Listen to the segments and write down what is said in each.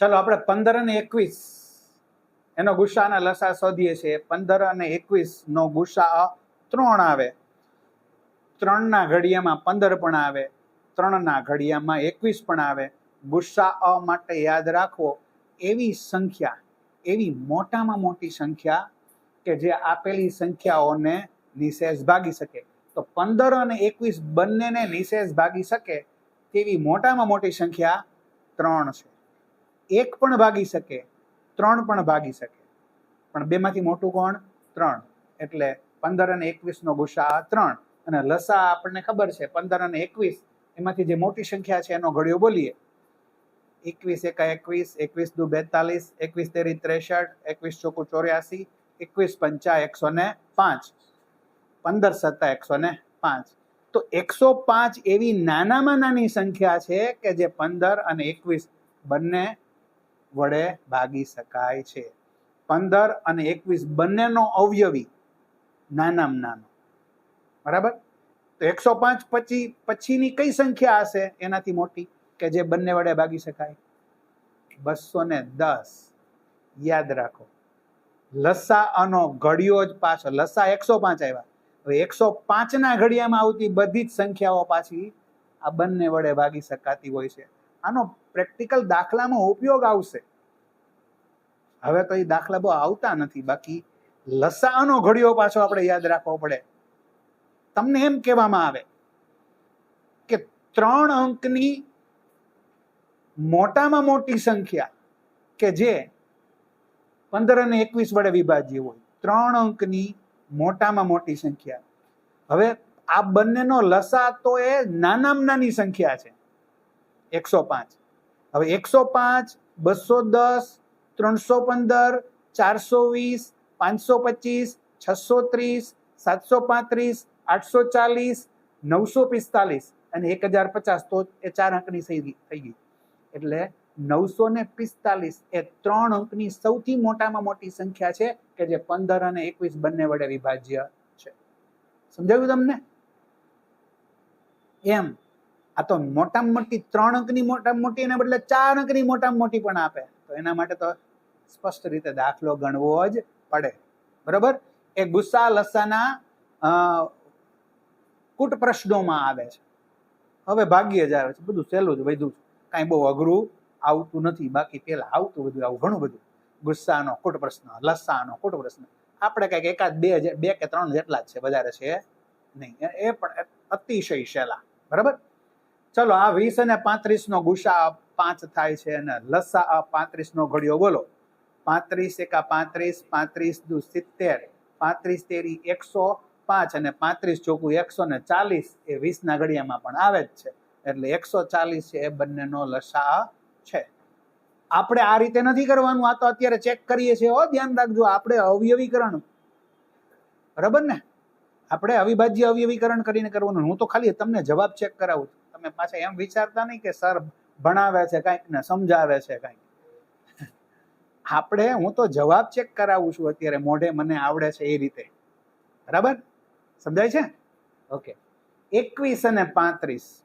ચલો આપણે પંદર અને એકવીસ. એનો ગુસ્સા અને લસા શોધીએ છીએ. પંદર અને એકવીસ નો ગુસ્સા ત્રણ આવે. ત્રણના ઘડિયામાં પંદર પણ આવે. ત્રણના ઘડિયામાં એકવીસ પણ આવે. ગુસ્સા અ માટે યાદ રાખવો એવી સંખ્યા, એવી મોટામાં મોટી સંખ્યા કે જે આપેલી સંખ્યાઓને નિશેષ ભાગી શકે. તો પંદર અને એકવીસ બંનેને નિશેષ ભાગી શકે તેવી મોટામાં મોટી સંખ્યા ત્રણ છે. એક પણ ભાગી શકે, ત્રણ પણ ભાગી શકે. પણ બેમાંથી મોટું કોણ? ત્રણ. એટલે પંદર અને એકવીસનો ગુસ્સા ત્રણ. અને લસા આપણને ખબર છે, પંદર અને એકવીસ, એમાંથી જે મોટી સંખ્યા છે, એનો ઘડિયો બોલીએ. એકવીસ એકા એકવીસ એકવીસ દુ બેતાલીસ, એકવીસ તેરી ત્રેસઠ, એકવીસ ચોકુ ચોર્યાસી, એકવીસ પંચા એકસો ને પાંચ. પંદર સત્તા એકસો ને પાંચ. તો એકસો પાંચ એવી નાનામાં નાની સંખ્યા છે કે જે પંદર અને એકવીસ બંને વડે ભાગી શકાય છે. પંદર અને એકવીસ બંનેનો અવયવી નાનામાં નાનો. બરાબર? તો એકસો પાંચ પછી, પછીની કઈ સંખ્યા હશે? એનાથી મોટી કે જે બંને વડે ભાગી શકાય? બસો ને દસ. યાદ રાખો. લસા અનો ઘડિયો જ પાછો, લસા એકસો પાંચ આવ્યા. હવે એકસો પાંચના ઘડિયામાં આવતી બધી જ સંખ્યાઓ પાછી આ બંને વડે ભાગી શકાતી હોય છે. આનો પ્રેક્ટિકલ દાખલામાં ઉપયોગ આવશે. હવે તો એ દાખલા બહુ આવતા નથી. બાકી લસાઅનો ઘડિયો પાછો આપણે યાદ રાખવો પડે. તમને એમ કહેવામાં આવે કે ત્રણ અંકની મોટામાં મોટી સંખ્યા કે જે પંદર અને એકવીસ વડે વિભાજ્ય હોય. ત્રણ અંકની મોટામાં મોટી સંખ્યા. હવે આ બંનેનો લસા તો એ નાનામાં નાની સંખ્યા છે. એકસો પાંચ. હવે એકસો પાંચ, બસો દસ, ત્રણસો પંદર, ચારસો વીસ, પાંચસો પચીસ, છસો ત્રીસ, સાતસો પાંત્રીસ, આઠસો ચાલીસ, નવસો પિસ્તાલીસ અને એક હજાર પચાસ. તો એ ચાર અંકની થઈ ગઈ થઈ ગઈ. એટલે નવસો ને પિસ્તાલીસ એ ત્રણ અંકની સૌથી મોટામાં મોટી સંખ્યા છે કે જે પંદર અને એકવીસ બંને વડે વિભાજ્ય છે. સમજાવ્યું તમને? એમ આ તો મોટામાં મોટી ત્રણ અંકની મોટામાં મોટી એના બદલે ચાર અંકની મોટામાં મોટી પણ આપે. તો એના માટે તો સ્પષ્ટ રીતે દાખલો ગણવો જ પડે. બરોબર? એ ગુસ્સા લસાના કૂટ પ્રશ્નોમાં આવે છે. હવે ભાગ્ય જ આવે છે. બધું સહેલું જ વધુ કાંઈ બહુ અઘરું આવતું નથી. બાકી પેલા આવતું બધું આવું ઘણું બધું. ગુસ્સાનો કૂટ પ્રશ્ન લસાનો કૂટ પ્રશ્ન આપણે કંઈક એકાદ બે બે કે ત્રણ જેટલા જ છે. વધારે છે નહીં. એ પણ અતિશય સહેલા. બરાબર? ચલો, આ વીસ અને પાંત્રીસ નો ગુસા પાંચ થાય છે અને લસા પાંત્રીસ નો ઘડિયો. બોલો. પાંત્રીસ એકા પાંત્રીસ પાંત્રીસ દુ સિત્તેર. પાંત્રીસ તેરી એકસો પાંચ અને પાંત્રીસ ચોકું એકસો ને ચાલીસ એ વીસના ઘડિયામાં પણ આવે જ છે. એટલે એકસો ચાલીસ છે એ બંનેનો લસા છે. આપણે આ રીતે નથી કરવાનું, આ તો અત્યારે ચેક કરીએ છીએ હો, ધ્યાન રાખજો, આપણે અવયવીકરણ. બરાબર ને? આપણે અવિભાજ્ય અવયવીકરણ કરીને કરવાનું. હું તો ખાલી તમને જવાબ ચેક કરાવું છું. તમે પાછા એમ વિચારતા નહીં કે સર ભણાવે છે કાંઈક ને સમજાવે છે કાંઈક. આપણે હું તો જવાબ ચેક કરાવું છું અત્યારે મોઢે મને આવડે છે એ રીતે. બરાબર? સમજાય છે? ઓકે. એકવીસ અને પાંત્રીસ.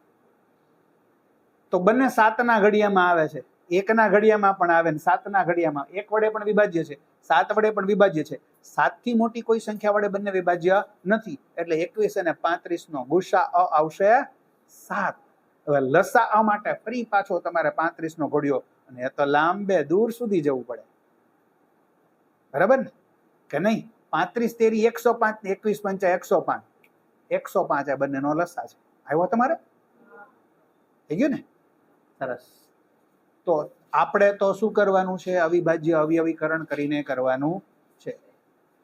તો બંને સાતના ઘડિયામાં આવે છે. એકના ઘડિયામાં પણ આવે ને સાતના ઘડિયામાં. એક વડે પણ વિભાજ્ય છે. સાત વડે પણ વિભાજ્ય છે. સાતથી મોટી કોઈ સંખ્યા વડે બંને વિભાજ્ય નથી. એટલે એકવીસ અને પાંત્રીસ નો ગુસ્સા અ આવશે સાત. હવે લસા માટે ફરી પાછો તમારે પાંત્રીસ નો ઘોડ્યો અને એ તો લાંબે દૂર સુધી જવું પડે. બરાબર ને? કે નહીં? પાંત્રીસ તેરી એકસો પાંચ એકવીસ પંચા એકસો પાંચ. એકસો પાંચ આ બંનેનો લસા છે. આવ્યો તમારે? થઈ ગયું ને? સરસ. તો આપણે તો શું કરવાનું છે? અવિભાજ્ય અવયવીકરણ કરીને કરવાનું છે.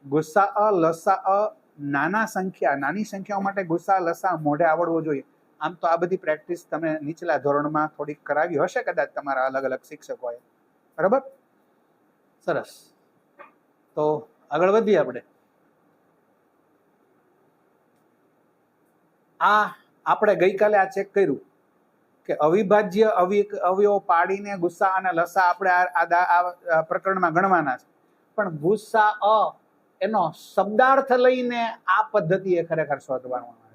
ગુસ્સા અ, લસા અ, નાના સંખ્યા, નાની સંખ્યાઓ માટે ગુસ્સા, લસા મોઢે આવડવો જોઈએ. આમ તો આ બધી પ્રેક્ટિસ તમે નીચલા ધોરણમાં થોડીક કરાવી હશે કદાચ તમારા અલગ અલગ શિક્ષકોએ. બરાબર? સરસ. તો આગળ વધીએ આપણે. આ આપણે ગઈકાલે આ ચેક કર્યું કે અવિભાજ્ય અવિ- અવયવો પાડીને ગુસ્સા અને લસા આપણે આ- પ્રકરણમાં ગણવાના છે. પણ ગુસ્સા અ એનો શબ્દાર્થ લઈને આ પદ્ધતિએ ખરેખર શોધવાનું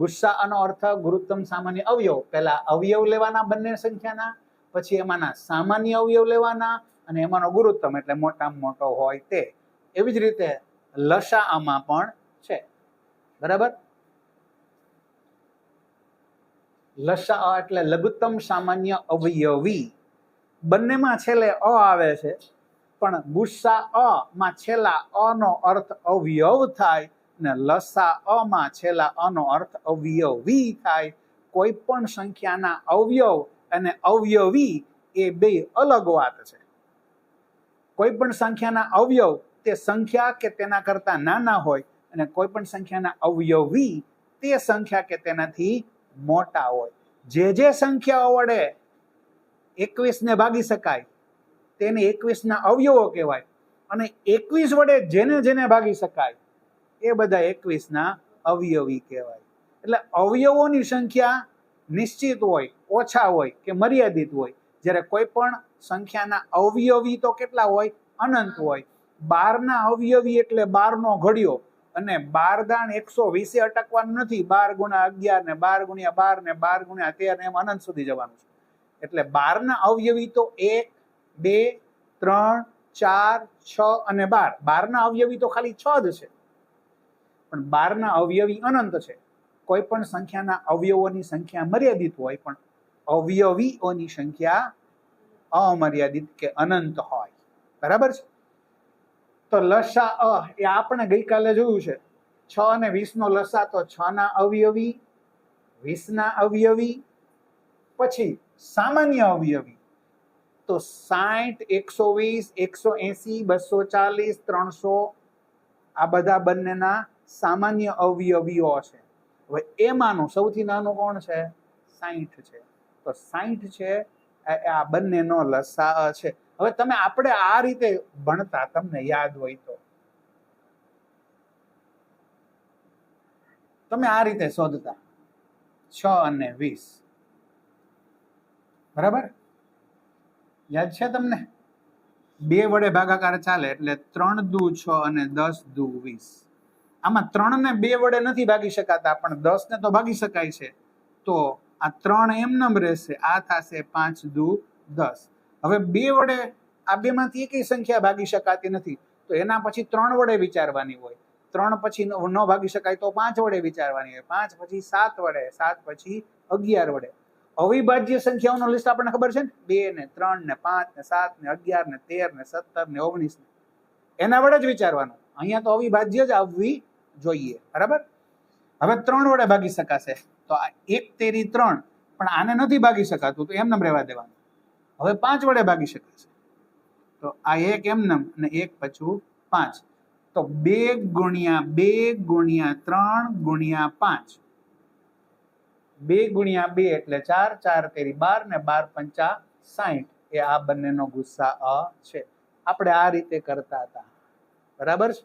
આવે અનો અર્થ ગુરુત્તમ સામાન્ય અવયવ. પહેલા અવયવ લેવાના બંને સંખ્યાના, પછી એમાંના સામાન્ય અવયવ લેવાના અને એમાંનો ગુરુત્તમ, એટલે મોટામાં મોટો હોય તે. એવી જ રીતે લસાઅમાં પણ છે. બરાબર? લસા એટલે લઘુત્તમ સામાન્ય અવયવી. બંનેમાં છેલ્લે અ આવે છે, પણ ગુસ્સા અ માં છેલ્લા અ નો અર્થ અવયવ થાય ને લસા અમાં છેલ્લા અ નો અર્થ અવયવી થાય. કોઈ પણ સંખ્યાના અવયવ અને અવયવી એ બે અલગ વાત છે. કોઈ પણ સંખ્યાના અવયવ તે સંખ્યા કે તેના કરતા નાના હોય અને કોઈ પણ સંખ્યાના અવયવી તે સંખ્યા કે તેનાથી મોટા હોય. જે જે સંખ્યાઓ વડે એકવીસ ને ભાગી શકાય, તેને એકવીસના અવયવો કહેવાય અને એકવીસ વડે જેને જેને ભાગી શકાય એ બધા એકવીસના અવયવી કહેવાય. એટલે અવયવોની સંખ્યા નિશ્ચિત હોય, ઓછા હોય કે મર્યાદિત હોય, જ્યારે કોઈ પણ સંખ્યાના અવયવી તો કેટલા હોય? અનંત હોય. બારના અવયવી એટલે બારનો ઘડિયો અને બાર દાણ એકસો વીસે અટકવાનું નથી. બાર ગુણ્યા અગિયાર ને બાર ગુણ્યા બાર ને બાર ગુણ્યા તેર ને એમ અનંત સુધી જવાનું છે. એટલે બારના અવયવી તો એક, બે, ત્રણ, ચાર, છ અને બાર. બારના અવયવી તો ખાલી છ જ છે. પણ બારના અવયવી અનંત છે. કોઈ પણ સંખ્યાના અવયવોની સંખ્યા મર્યાદિત હોય પણ અવયવીઓની સંખ્યા અમર્યાદિત કે અનંત હોય. બરાબર છે? તો લસા અ એ આપણે ગઈકાલે જોયું છે. છ અને વીસનો લસા તો છ ના અવયવી, વીસના અવયવી, પછી સામાન્ય અવયવી. તો સાઠ એકસો વીસ, એકસો એસી, બસો ચાલીસ, ત્રણસો આ બધા બંનેના સામાન્ય અવયવીઓ છે. હવે એમાંનું સૌથી નાનું કોણ છે? સાઠ છે. તો સાઠ છે આ બંનેનો લસા છે. હવે તમે આપણે આ રીતે ભણતા તમને યાદ હોય તો. તમે આ રીતે શોધતા. છ અને વીસ. બરાબર? યાદ છે તમને? બે વડે ભાગાકાર ચાલે એટલે ત્રણ દુ છ અને દસ દુ વીસ. આમાં ત્રણ ને બે વડે નથી ભાગી શકાતા, પણ દસ ને તો ભાગી શકાય છે. તો આ ત્રણ એમ નમ રહેશે. આ થશે પાંચ દુ દસ. હવે બે વડે આ બે માંથી એકેય સંખ્યા ભાગી શકાતી નથી. તો એના પછી ત્રણ વડે વિચારવાની હોય. ત્રણ પછી ન ભાગી શકાય તો પાંચ વડે વિચારવાની હોય. પાંચ પછી સાત વડે, સાત પછી અગિયાર વડે. અવિભાજ્ય સંખ્યાઓનો લિસ્ટ આપણને ખબર છે ને? બે ને ત્રણ ને પાંચ ને સાત ને અગિયાર ને તેર ને સત્તર ને ઓગણીસ ને. એના વડે જ વિચારવાનું. અહીંયા તો અવિભાજ્ય જ આવવી જોઈએ. બરાબર? હવે ત્રણ વડે ભાગી શકાશે. તો આ એક તેરી ત્રણ, પણ આને નથી ભાગી શકાતું, તો એમને રહેવા દેવાનું. હવે પાંચ વડે ભાગી શકાશે. તો આ એક એમનેમ અને એક પછું પાંચ. તો બે ગુણ્યા બે ગુણ્યા ત્રણ ગુણ્યા પાંચ. બે ગુણ્યા બે એટલે ચાર ચાર તેરી બાર ને બાર પંચા સાઠ એ આ બંનેનો ગુસ્સા અ છે. આપણે આ રીતે કરતા હતા. બરાબર છે?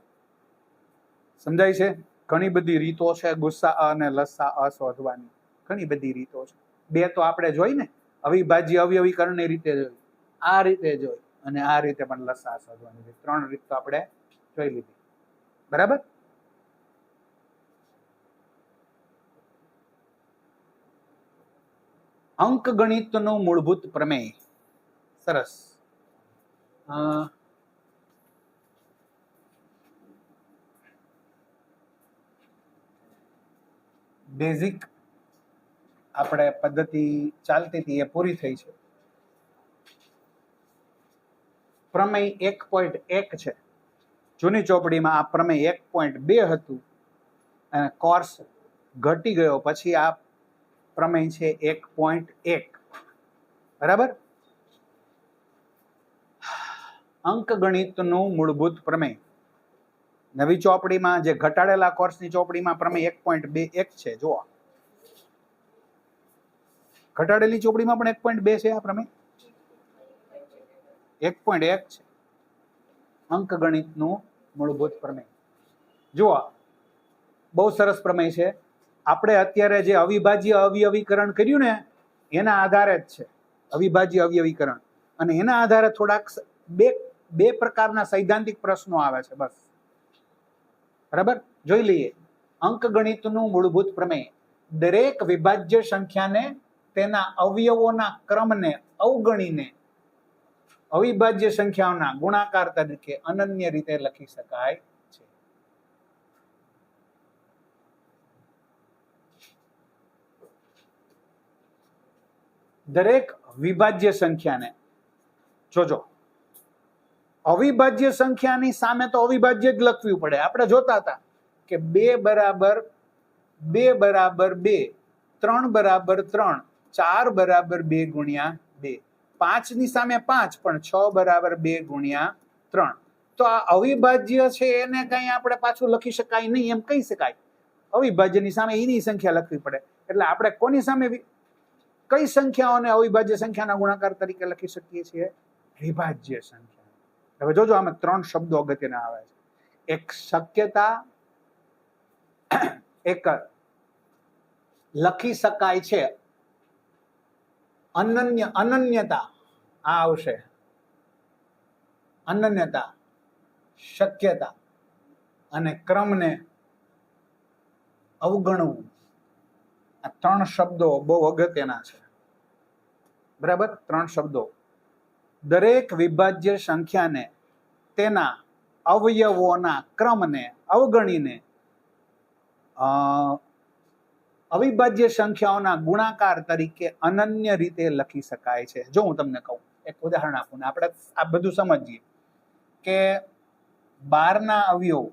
સમજાય છે? ઘણી બધી રીતો છે, ગુસ્સા અને લસ્સા અ શોધવાની ઘણી બધી રીતો છે. બે તો આપણે જોઈ ને, અવિભાજ્ય અવયવીકરણની રીતે જોઈ. આ રીતે જોઈ અને આ રીતે પણ લસ્સા શોધવાની ત્રણ રીત તો આપણે જોઈ લીધી. બરાબર? અંક ગણિતનું મૂળભૂત પ્રમેય. સરસ. બેઝિક આપણે પદ્ધતિ ચાલતી હતી એ પૂરી થઈ છે. પ્રમેય એક પોઈન્ટ એક છે. જૂની ચોપડીમાં આ પ્રમેય એક પોઈન્ટ બે હતું અને કોર્સ ઘટી ગયો પછી આ પ્રમેય છે એક પોઈન્ટ એક. બરાબર? અંકગણિતનું મૂળભૂત પ્રમેય. નવી ચોપડીમાં જે ઘટાડેલા કોર્સની ચોપડીમાં પ્રમેય એક પોઈન્ટ બે એક છે, જુઓ. ઘટાડેલી ચોપડીમાં પણ એક પોઈન્ટ બે છે આ પ્રમેય? એક પોઈન્ટ એક છે. અંક ગણિતનું મૂળભૂત પ્રમેય. જુઓ, બહુ સરસ પ્રમેય છે. આપણે અત્યારે જે અવિભાજ્ય અવયવીકરણ કર્યું ને, એના આધારે જ છે. અવિભાજ્ય અવયવીકરણ. અને એના આધારે થોડાક બે બે પ્રકારના સૈદ્ધાંતિક પ્રશ્નો આવે છે, બસ. બરાબર? જોઈ લઈએ. અંકગણિતનું મૂળભૂત પ્રમેય. દરેક વિભાજ્ય સંખ્યાને તેના અવયવોના ક્રમને અવગણીને અવિભાજ્ય સંખ્યાઓના ગુણાકાર તરીકે અનન્ય રીતે લખી શકાય છે. દરેક વિભાજ્ય સંખ્યાને, જોજો અવિભાજ્ય સંખ્યાની સામે તો અવિભાજ્ય જ લખવી પડે. આપણે જોતા હતા કે બે બરાબર બે બરાબર બે, ત્રણ બરાબર ત્રણ, ચાર બરાબર બે ગુણ્યા બે. પાંચની સામે પાંચ, પણ છ બરાબર બે ગુણ્યા ત્રણ. તો આ અવિભાજ્ય છે એને કઈ આપણે પાછું લખી શકાય નહીં એમ કહી શકાય. અવિભાજ્યની સામે એની સંખ્યા લખવી પડે. એટલે આપણે કોની સામે કઈ સંખ્યાઓને અવિભાજ્ય સંખ્યાના ગુણાકાર તરીકે લખી શકીએ છીએ? વિભાજ્ય સંખ્યા. હવે જોજો, આમાં ત્રણ શબ્દો અગત્યના આવે છે. એક શક્યતા, એક લખી શકાય છે. અનન્ય, અનન્યતા, આ આવશે. અનન્યતા, શક્યતા અને ક્રમને અવગણવું. આ ત્રણ શબ્દો બહુ અગત્યના છે. બરાબર? ત્રણ શબ્દો. દરેક વિભાજ્ય સંખ્યાને તેના અવયવોના ક્રમને અવગણીને અવિભાજ્ય સંખ્યાઓના ગુણાકાર તરીકે અનન્ય રીતે લખી શકાય છે. જો હું તમને કહું, એક ઉદાહરણ આપું ને, આપણે આ બધું સમજીએ કે બારના અવયવ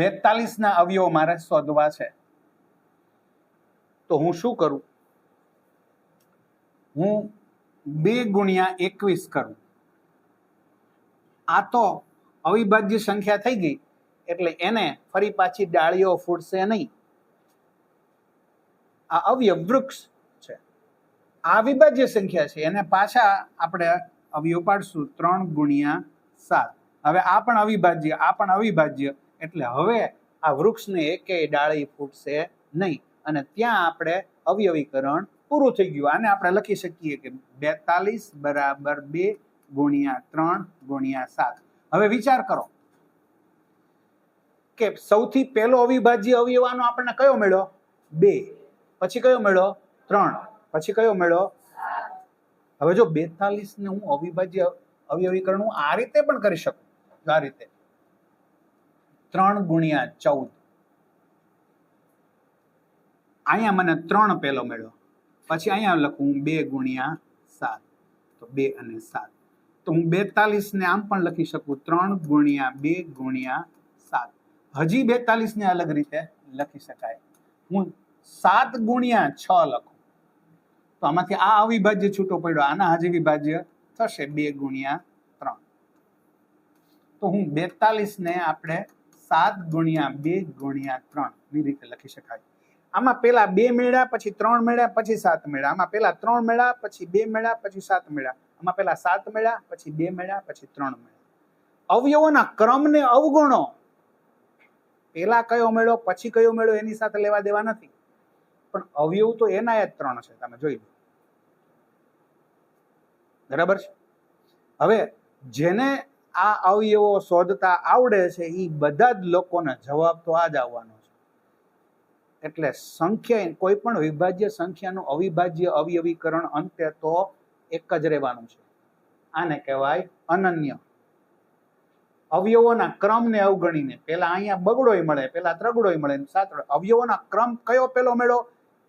બેતાલીસ ના અવયવ મારે શોધવા છે. તો હું શું કરું? હું બે ગુણ્યા એકવીસ કરું. આ તો અવિભાજ્ય સંખ્યા થઈ ગઈ, એટલે એને ફરી પાછી ડાળીઓ ફૂટશે નહીં. આ અવયવ વૃક્ષ છે. આ અવિભાજ્ય સંખ્યા છે, એને પાછા આપણે અવયવ પાડશું, ત્રણ ગુણ્યા સાત. હવે આ પણ અવિભાજ્ય, આ પણ અવિભાજ્ય. એટલે હવે આ વૃક્ષને એકેય ડાળી ફૂટશે નહીં. અને ત્યાં આપણે અવયવીકરણ પૂરું થઈ ગયું. આને આપણે લખી શકીએ કે બેતાલીસ બરાબર બે ગુણ્યા ત્રણ ગુણ્યા સાત. હવે વિચાર કરો કે સૌથી પહેલો અવિભાજ્ય અવયવાનો આપણને કયો મળ્યો? બે. પછી કયો મળ્યો? ત્રણ. પછી કયો મળ્યો? હવે જો બેતાલીસ ને હું અવિભાજ્ય અવયવીકરણ હું આ રીતે પણ કરી શકું. આ રીતે. ત્રણ ગુણ્યા ચૌદ. અહીંયા મને ત્રણ પેલો મળ્યો. પછી અહીંયા લખું બે ગુણ્યા સાત. તો બે અને સાત. તો હું બેતાલીસ ને આમ પણ લખી શકું. ત્રણ ગુણ્યા બે ગુણ્યા સાત. હજી બેતાલીસ ને અલગ રીતે લખી શકાય. હું સાત ગુણ્યા છ લખું. તો આમાંથી આ અવિભાજ્ય છૂટો પડ્યો. આના હજી વિભાજ્ય થશે બે ગુણ્યા ત્રણ. તો હું બેતાલીસ ને આપણે સાત ગુણ્યા બે ગુણ્યા ત્રણ. ની રીતે લખી શકાય. આમાં પેલા બે મેળા પછી ત્રણ મેળા પછી સાત મેળા આમાં પેલા ત્રણ મેળા પછી બે મેળા પછી સાત મેળા આમાં પેલા સાત મેળા પછી બે મેળા પછી ત્રણ મેળા અવયવોના ક્રમને અવગણો. પેલા કયો મેળો, પછી કયો મેળો એની સાથે લેવા દેવા નથી. પણ અવયવ તો એના જ ત્રણ છે, તમે જોઈ લો. બરાબર છે? હવે જેને આ અવયવો શોધતા આવડે છે એ બધા જ લોકોને જવાબ તો આ જ આવવાનો છે. એટલે સંખ્યા કોઈ પણ વિભાજ્ય સંખ્યાનું અવિભાજ્ય અવયવીકરણ અંતે તો એક જ રહેવાનું છે. આને કહેવાય અનન્ય. અવયવોના ક્રમને અવગણીને, પેલા અહીંયા બગડોય મળે, પેલા ત્રગડોય મળે સાત અવયવોના ક્રમ કયો પેલો મેળો?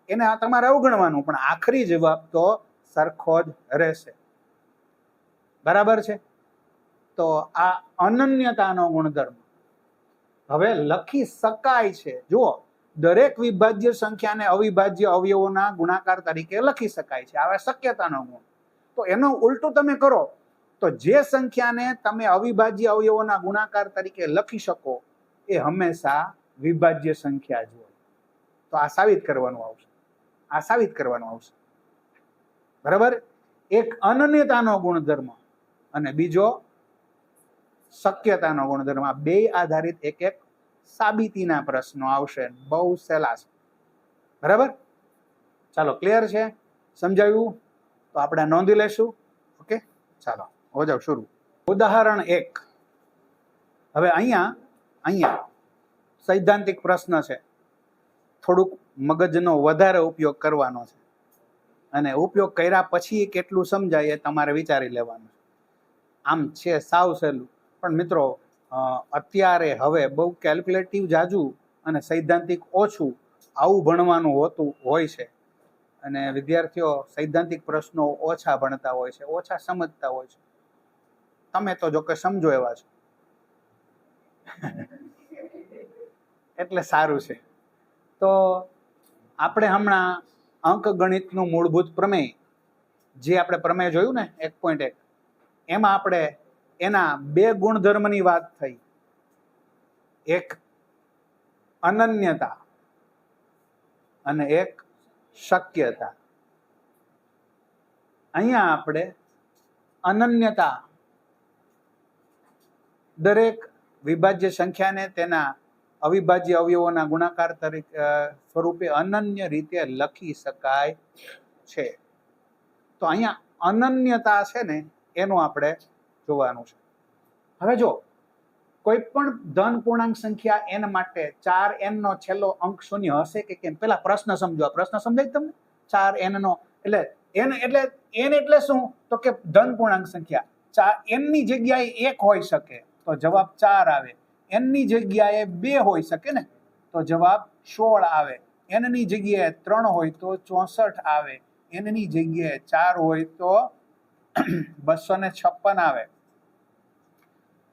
એને આ તમારે અવગણવાનું, પણ આખરી જવાબ તો સરખો જ રહેશે. બરાબર છે? તો આ અનન્યતાનો ગુણધર્મ. હવે લખી શકાય છે. જુઓ, દરેક વિભાજ્ય સંખ્યાને અવિભાજ્ય અવયવોના ગુણાકાર તરીકે લખી શકાય છે. આવા શક્યતાનો ગુણ. તો એનો ઉલટું તમે કરો. તો જે સંખ્યાને તમે અવિભાજ્ય અવયવોના ગુણાકાર તરીકે લખી શકો, એ હંમેશા વિભાજ્ય સંખ્યા જ હોય. તો આ સાબિત કરવાનું આવશે. આ સાબિત કરવાનું આવશે. બરાબર? એક અનન્યતાનો ગુણધર્મ. અને બીજો શક્યતાનો ગુણધર્મ. આ બે આધારિત એક એક સાબિતીના પ્રશ્નો આવશે. બહુ સહેલા છે. બરાબર? ચાલો, ક્લિયર છે? સમજાવ્યું તો આપણે નોંધી લેશું. ઓકે? ચાલો, હો જાઓ, શરૂ. ઉદાહરણ એક. હવે અહીંયા અહીંયા સૈદ્ધાંતિક પ્રશ્ન છે. થોડુંક મગજનો વધારે ઉપયોગ કરવાનો છે. અને ઉપયોગ કર્યા પછી કેટલું સમજાય એ તમારે વિચારી લેવાનું આમ છે સાવ સહેલું. પણ મિત્રો અત્યારે હવે બહુ કેલ્ક્યુલેટિવ જાજુ અને સૈદ્ધાંતિક ઓછું આવું ભણવાનું હોતું હોય છે. અને વિદ્યાર્થીઓ સૈદ્ધાંતિક પ્રશ્નો ઓછા ભણતા હોય છે ઓછા સમજતા હોય છે. તમે તો જોકે સમજો એવા છો. એટલે સારું છે. તો આપણે હમણાં અંકગણિતનું મૂળભૂત પ્રમેય જે આપણે પ્રમેય જોયું ને એક પોઈન્ટ એક એમાં આપણે એના બે ગુણધર્મની વાત થઈ. એક અનન્યતા અને એક શક્યતા. અહીંયા આપણે અનન્યતા દરેક વિભાજ્ય સંખ્યાને તેના અવિભાજ્ય અવયવોના ગુણાકાર તરીકે સ્વરૂપે અનન્ય રીતે લખી શકાય છે. તો અહીંયા અનન્યતા છે ને, એનું આપણે જોવાનું છે. હવે જો, કોઈ પણ ધન પૂર્ણાંક સંખ્યા એન માટે ચાર એન નો છેલ્લો અંક શૂન્ય હશે કે કેમ? પેલા પ્રશ્ન સમજો. પ્રશ્ન સમજાય તમને? ચાર એન નો. એટલે એન એટલે એન એટલે શું? તો કે ધન પૂર્ણાંક સંખ્યા. ચાર એનની જગ્યાએ એક હોઈ શકે, તો જવાબ ચાર આવે. એનની જગ્યાએ બે હોઈ શકે ને, તો જવાબ સોળ આવે. એનની જગ્યાએ ત્રણ હોય તો ચોસઠ આવે. એનની જગ્યાએ ચાર હોય તો બસો ને છપ્પન આવે.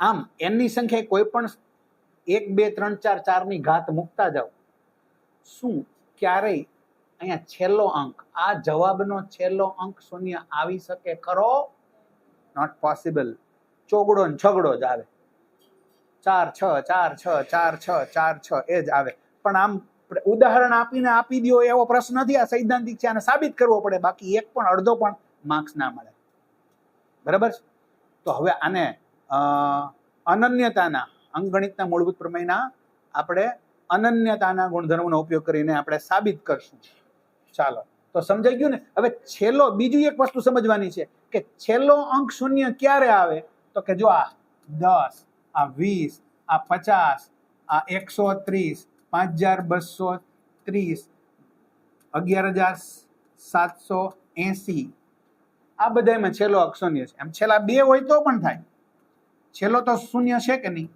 આમ એનની સંખ્યા કોઈ પણ એક, બે, ત્રણ, ચાર, ચારની ઘાત મૂકતા જાઓ. શું ક્યારેય અહીંયા છેલ્લો અંક, આ જવાબનો છેલ્લો અંક શૂન્ય આવી શકે ખરો? નોટ પોસિબલ ચોગડો ને છગડો જ આવે. ચાર, છ ચાર છ ચાર છ ચાર, છ, એ જ આવે. પણ આમ ઉદાહરણ આપીને આપી દો એવો પ્રશ્ન નથી, આ સૈદ્ધાંતિક છે, આને સાબિત કરવો પડે. બાકી એક પણ અડધો પણ માર્ક્સ ના મળે. બરાબર તો હવે આને અનન્યતાના, અંગણિતના મૂળભૂત પ્રમેયના આપણે અનન્યતાના ગુણધર્મનો ઉપયોગ કરીને આપણે સાબિત કરશું. ચાલો, તો સમજાઈ ગયું ને? હવે છેલ્લો, બીજું એક વસ્તુ સમજવાની છે કે છેલ્લો અંક શૂન્ય ક્યારે આવે? તો કે જો આ દસ, આ વીસ, આ પચાસ, આ એકસો ત્રીસ, પાંચ હજાર બસો ત્રીસ, અગિયાર હજાર સાતસો એસી. આ બધામાં છેલ્લો અંક શૂન્ય છે. એમ છેલ્લા બે હોય તો પણ થાય. છેલ્લો તો શૂન્ય છે કે નહીં?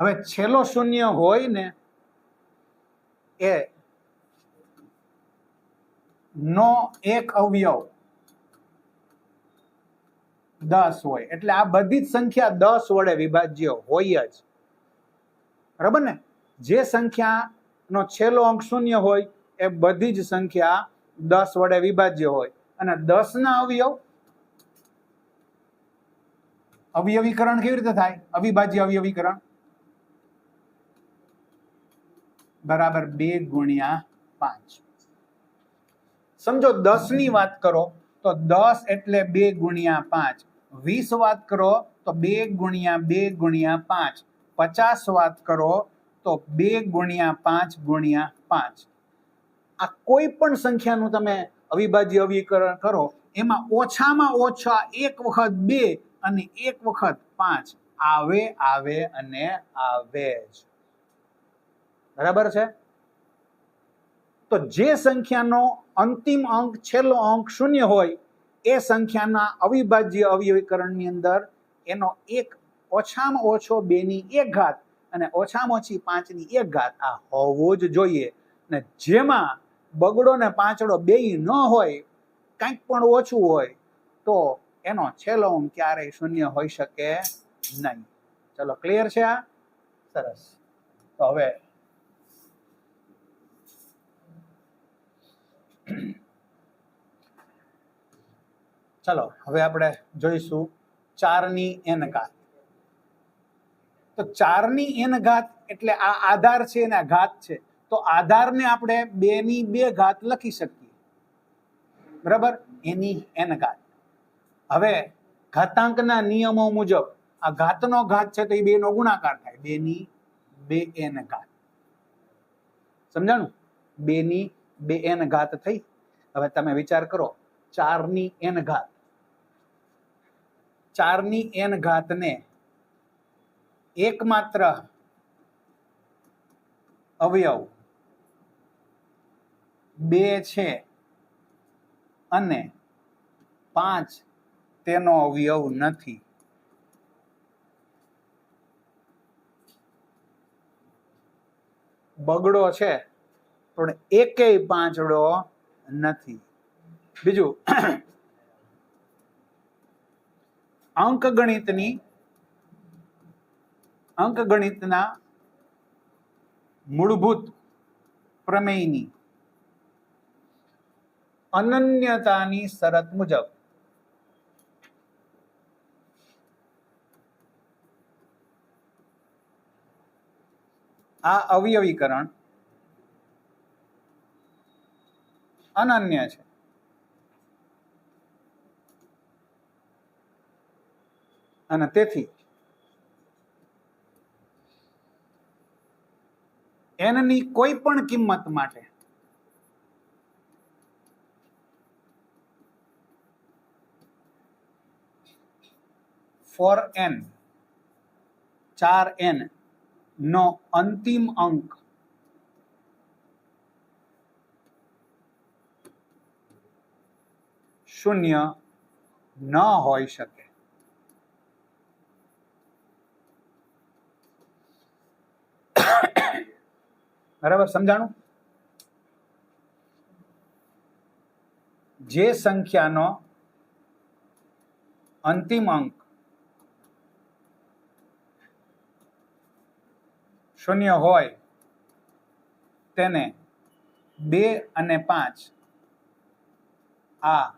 હવે છેલ્લો શૂન્ય હોય ને એ નો એક અવયવ દસ હોય. એટલે આ બધી જ સંખ્યા દસ વડે વિભાજ્ય હોય જ. બરાબર ને? જે સંખ્યાનો છેલ્લો અંક શૂન્ય હોય, એ બધી જ સંખ્યા દસ વડે વિભાજ્ય હોય. અને દસ ના અવયવ અવયવીકરણ કેવી રીતે થાય? અવિભાજ્ય અવયવીકરણ. બરાબર બે ગુણ્યા પાંચ. સમજો દસની વાત કરો તો દસ એટલે બે ગુણ્યા પાંચ. વીસ વાત કરો તો બે ગુણ્યા બે ગુણ્યા પાંચ. પચાસ વાત કરો તો બે ગુણ્યા પાંચ ગુણ્યા પાંચ. આ કોઈ પણ સંખ્યાનું તમે અવિભાજ્ય અવિકરણ કરો, એમાં ઓછામાં ઓછા એક વખત બે અને એક વખત પાંચ. આવે આવે અને આવે જ. બરાબર છે? તો જે સંખ્યાનો અંતિમ અંક, છેલ્લો અંક શૂન્ય હોય, એ સંખ્યાના અવિભાજ્ય અવયવીકરણની અંદર એનો એક ઓછામાં ઓછો બેની એક ઘાત અને ઓછામાં ઓછી પાંચની એક ઘાત આ હોવો જ જોઈએ. ને જેમાં બગડો ને પાંચડો બેય ન હોય, કંઈક પણ ઓછું હોય, તો એનો છેલ્લો અંક ક્યારેય શૂન્ય હોઈ શકે નહીં. ચલો ક્લિયર છે આ? સરસ. તો હવે ચલો, હવે આપણે જોઈશું ચારની એન ઘાત. તો ચારની એન ઘાત એટલે આ આધાર છે અને ઘાત છે. તો આધારને આપણે બે ની બે ઘાત લખી શકીએ. બરાબર? એની એન ઘાત. હવે ઘાતાંકના નિયમો મુજબ, આ ઘાતનો ઘાત છે તો એ બે નો ગુણાકાર થાય. બે ની બે એન ઘાત. સમજાણું? બે ની બે એન ઘાત થઈ. હવે તમે વિચાર કરો, ચારની એન ઘાત. ચારની એન ઘાતને એકમાત્ર અવયવ બે છે અને પાંચ તેનો અવયવ નથી. બગડો છે, પણ એકેય પાંચડો નથી. બીજું, અંકગણિતની, અંકગણિતના મૂળભૂત પ્રમેયની અનન્યતાની શરત મુજબ આ અવયવીકરણ અનન્ય છે. અને તેથી એનની કોઈ પણ કિંમત માટે ફોર એન, ચાર એન નો અંતિમ અંક શૂન્ય ન હોઈ શકે બરાબર સમજાણું જે સંખ્યાનો અંતિમ અંક શૂન્ય હોય તેને બે અને પાંચ આ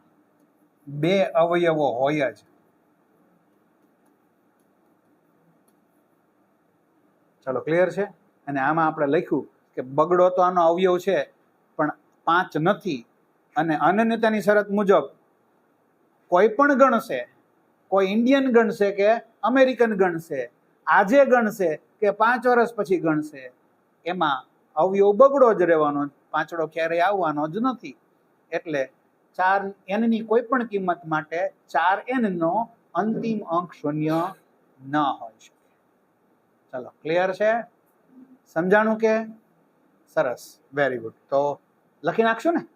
બે અવયવો હોય જ. ચલો ક્લિયર છે? અને આમાં આપણે લખ્યું કે બગડો તો આનો અવયવ છે, પણ પાંચ નથી. અને અનન્યતાની શરત મુજબ કોઈ પણ ગણશે, કોઈ ઇન્ડિયન ગણશે કે અમેરિકન ગણશે, આજે ગણશે કે પાંચ વર્ષ પછી ગણશે. એમાં અવયવ બગડો જ રહેવાનો, પાંચડો ક્યારેય આવવાનો જ નથી. એટલે ચાર એનની કોઈ પણ કિંમત માટે ચાર એનનો અંતિમ અંક શૂન્ય ન હોય શકે. ચલો ક્લિયર છે? સમજાણું કે? સરસ. વેરી ગુડ તો લખી નાખશો ને?